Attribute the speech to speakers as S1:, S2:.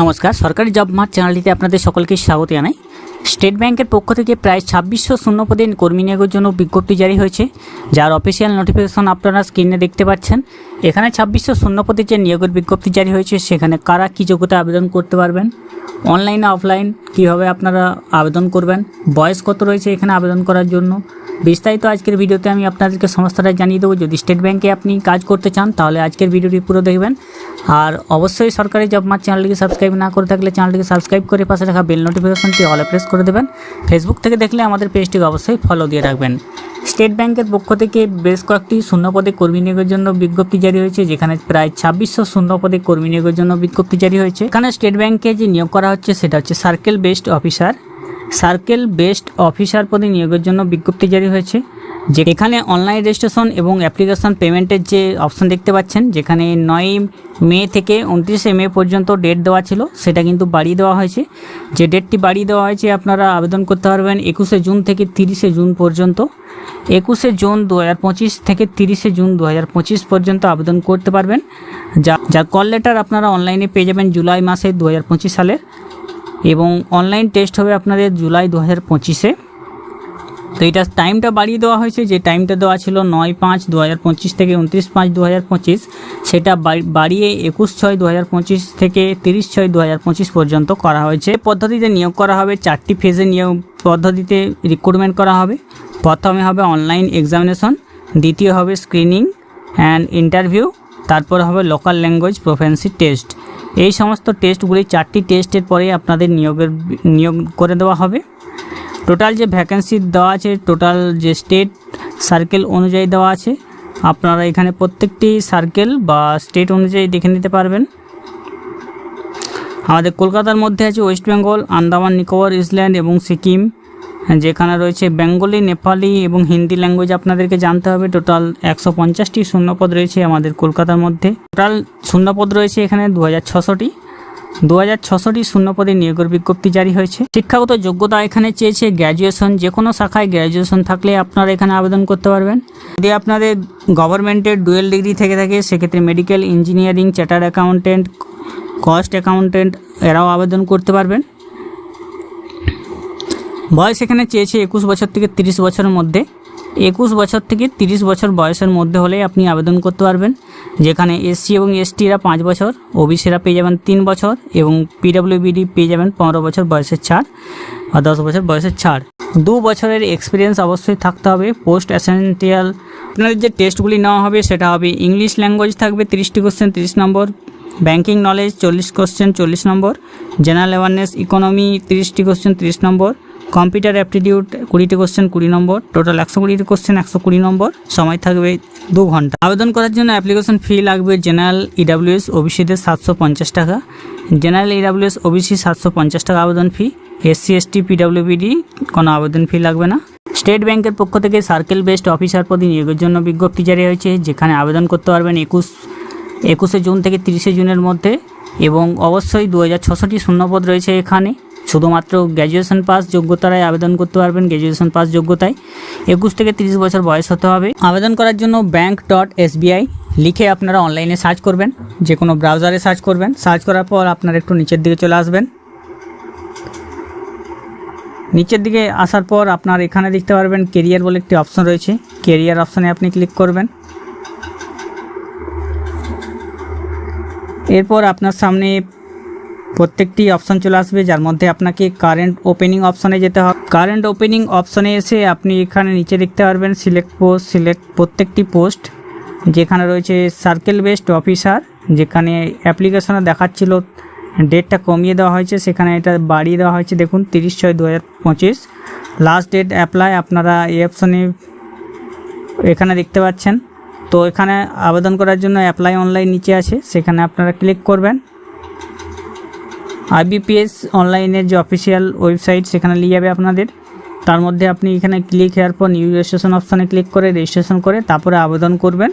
S1: নমস্কার, সরকারি job mart চ্যানেলটিতে আপনাদের সকলকে স্বাগত জানাই। স্টেট ব্যাংকের পক্ষ থেকে প্রায় ছাব্বিশশো শূন্য পদে কর্মী নিয়োগের জন্য বিজ্ঞপ্তি জারি হয়েছে, যার অফিসিয়াল নোটিফিকেশন আপনারা স্ক্রিনে দেখতে পাচ্ছেন। এখানে ছাব্বিশশো শূন্য পদে যে নিয়োগের বিজ্ঞপ্তি জারি হয়েছে, সেখানে কারা কী যোগ্যতা আবেদন করতে পারবেন অনলাইন অফলাইন কীভাবে আপনারা আবেদন করবেন, বয়স কত রয়েছে এখানে আবেদন করার জন্য। বিস্তারিত আজকের ভিডিওতে আমি আপনাদেরকে সমস্তটা জানিয়ে দেবো। যদি স্টেট ব্যাংকে আপনি কাজ করতে চান, তাহলে আজকের ভিডিওটি পুরো দেখবেন। আর অবশ্যই সরকারি জব মার্ট চ্যানেলটিকে সাবস্ক্রাইব না করে থাকলে চ্যানেলটিকে সাবস্ক্রাইব করে পাশে রাখা বেল নোটিফিকেশনটি অলে প্রেস করে দেবেন। ফেসবুক থেকে দেখলে আমাদের পেজটিকে অবশ্যই ফলো দিয়ে রাখবেন। স্টেট ব্যাংকের পক্ষ থেকে বেশ কয়েকটি শূন্য পদে কর্মী নিয়োগের জন্য বিজ্ঞপ্তি জারি হয়েছে, যেখানে প্রায় ছাব্বিশশো শূন্য পদে কর্মী নিয়োগের জন্য বিজ্ঞপ্তি জারি হয়েছে। এখানে স্টেট ব্যাংকে যে নিয়োগ করা হচ্ছে, সেটা হচ্ছে circle based officer circle based officer পদে নিয়োগের জন্য বিজ্ঞপ্তি জারি হয়েছে। যে এখানে অনলাইন রেজিস্ট্রেশন এবং অ্যাপ্লিকেশন পেমেন্টের যে অপশন দেখতে পাচ্ছেন, যেখানে নয় মে থেকে উনত্রিশে মে পর্যন্ত ডেট দেওয়া ছিল, সেটা কিন্তু বাড়িয়ে দেওয়া হয়েছে। যে ডেটটি বাড়িয়ে দেওয়া হয়েছে, আপনারা আবেদন করতে পারবেন একুশে জুন থেকে তিরিশে জুন পর্যন্ত। একুশে জুন দু হাজার পঁচিশ থেকে তিরিশে জুন দু হাজার পঁচিশ পর্যন্ত আবেদন করতে পারবেন। যা যার কল লেটার আপনারা অনলাইনে পেয়ে যাবেন জুলাই মাসে দু হাজার পঁচিশ সালের এবং অনলাইন টেস্ট হবে আপনাদের জুলাই দু হাজার পঁচিশে। তো এটা টাইমটা বাড়িয়ে দেওয়া হয়েছে, যে টাইমটা দেওয়া ছিল নয় পাঁচ দু থেকে উনত্রিশ পাঁচ দু পঁচিশ, সেটা বাড়িয়ে একুশ ছয় দু থেকে তিরিশ ছয় দু পর্যন্ত করা হয়েছে। পদ্ধতিতে নিয়োগ করা হবে, চারটি ফেজে নিয়োগ পদ্ধতিতে রিক্রুটমেন্ট করা হবে। প্রথমে হবে অনলাইন এক্সামিনেশন দ্বিতীয় হবে স্ক্রিনিং অ্যান্ড ইন্টারভিউ তারপর হবে লোকাল ল্যাঙ্গুয়েজ প্রফেন্সি টেস্ট এই সমস্ত টেস্টগুলি চারটি টেস্টের পরে আপনাদের নিয়োগের, নিয়োগ করে দেওয়া হবে। টোটাল যে ভ্যাকেন্সি দেওয়া আছে টোটাল যে স্টেট সার্কেল অনুযায়ী দেওয়া আছে, আপনারা এখানে প্রত্যেকটি সার্কেল বা স্টেট অনুযায়ী দেখে নিতে পারবেন। আমাদের কলকাতার মধ্যে আছে ওয়েস্ট বেঙ্গল আন্দামান নিকোবর ইসল্যান্ড এবং সিকিম যেখানে রয়েছে বেঙ্গলি নেপালি এবং হিন্দি ল্যাঙ্গুয়েজ আপনাদেরকে জানতে হবে। টোটাল একশো পঞ্চাশটি শূন্যপদ রয়েছে আমাদের কলকাতার মধ্যে। টোটাল শূন্যপদ রয়েছে এখানে দু হাজার ছশোটি। দু হাজার ছশোটি শূন্যপদে নিয়োগের বিজ্ঞপ্তি জারি হয়েছে। শিক্ষাগত যোগ্যতা এখানে চেয়েছে গ্র্যাজুয়েশন যে কোনো শাখায় গ্র্যাজুয়েশন থাকলে আপনারা এখানে আবেদন করতে পারবেন। যদি আপনাদের গভর্নমেন্টের ডুয়েল ডিগ্রি থেকে থাকে, সেক্ষেত্রে medical engineering chartered accountant cost accountant এরাও আবেদন করতে পারবেন। বয়স এখানে চেয়েছে একুশ বছর থেকে তিরিশ বছরের মধ্যে। একুশ বছর থেকে তিরিশ বছর বয়সের মধ্যে হলে আপনি আবেদন করতে পারবেন। যেখানে এসসি এবং এসটিরা পাঁচ বছর, ওবিসিরা পেয়ে যাবেন তিন বছর এবং পিডব্লিউবিডি পেয়ে যাবেন পনেরো বছর বয়সের ছাড় বা দশ বছর বয়সের ছাড়। দু বছরের এক্সপিরিয়েন্স অবশ্যই থাকতে হবে পোস্ট অ্যাসেন্টিয়াল আপনাদের যে টেস্টগুলি নেওয়া হবে সেটা হবে ইংলিশ ল্যাঙ্গুয়েজ থাকবে তিরিশটি কোশ্চেন তিরিশ নম্বর। ব্যাঙ্কিং নলেজ চল্লিশ কোশ্চেন চল্লিশ নম্বর। জেনারেল অ্যাওয়ারনেস ইকোনমি তিরিশটি কোশ্চেন তিরিশ নম্বর। কম্পিউটার অ্যাপটিটিউড, কুড়িটি কোশ্চেন, কুড়ি নম্বর। টোটাল একশো কুড়িটি কোশ্চেন, একশো কুড়ি নম্বর। সময় থাকবে দু ঘণ্টা। আবেদন করার জন্য অ্যাপ্লিকেশন ফি লাগবে জেনারেল ইডাব্লিউএস ওবিসিদের সাতশো পঞ্চাশ টাকা। জেনারেল ইডাব্লিউএস ওবিসি সাতশো পঞ্চাশ টাকা আবেদন ফি। এসসি, এসটি পিডাব্লিউবিডি কোনো আবেদন ফি লাগবে না। স্টেট ব্যাংকের পক্ষ থেকে সার্কেল বেসড অফিসার পদে নিয়োগের জন্য বিজ্ঞপ্তি জারি হয়েছে, যেখানে আবেদন করতে পারবেন একুশ, একুশে জুন থেকে তিরিশে জুনের মধ্যে এবং অবশ্যই দু হাজার ছশোটি শূন্যপদ রয়েছে এখানে। শুধুমাত্র গ্র্যাজুয়েশন পাস যোগ্যতায় আবেদন করতে পারবেন গ্র্যাজুয়েশন পাস যোগ্যতায়। একুশ থেকে তিরিশ বছর বয়স হতে হবে। আবেদন করার জন্য ব্যাঙ্ক ডট এসবিআই লিখে আপনারা অনলাইনে সার্চ করবেন। যে কোনো ব্রাউজারে সার্চ করবেন। সার্চ করার পর আপনারা একটু নিচের দিকে চলে আসবেন। নিচের দিকে আসার পর আপনার এখানে দেখতে পারবেন কেরিয়ার বলে একটি অপশন রয়েছে। কেরিয়ার অপশনে আপনি ক্লিক করবেন। এরপর আপনার সামনে প্রত্যেকটি অপশন চলে আসবে, যার মধ্যে আপনাকে কারেন্ট ওপেনিং অপশনে যেতে হবে। কারেন্ট ওপেনিং অপশনে এসে আপনি এখানে নিচে দেখতে পারবেন সিলেক্ট পোস্ট সিলেক্ট প্রত্যেকটি পোস্ট যেখানে রয়েছে সার্কেল বেসড অফিসার যেখানে অ্যাপ্লিকেশনে দেখাচ্ছিল ডেটটা কমিয়ে দেওয়া হয়েছে, সেখানে এটা বাড়িয়ে দেওয়া হয়েছে, দেখুন তিরিশ ছয় দু লাস্ট ডেট অ্যাপ্লাই আপনারা এই অপশনে এখানে দেখতে পাচ্ছেন। তো এখানে আবেদন করার জন্য অ্যাপ্লাই অনলাইন নিচে আছে, সেখানে আপনারা ক্লিক করবেন। আইবিপিএস অনলাইনের যে অফিসিয়াল ওয়েবসাইট সেখানে নিয়ে যাবে আপনাদের। তার মধ্যে আপনি এখানে ক্লিক হওয়ার পর নিউ রেজিস্ট্রেশন অপশানে ক্লিক করে রেজিস্ট্রেশন করে তারপরে আবেদন করবেন।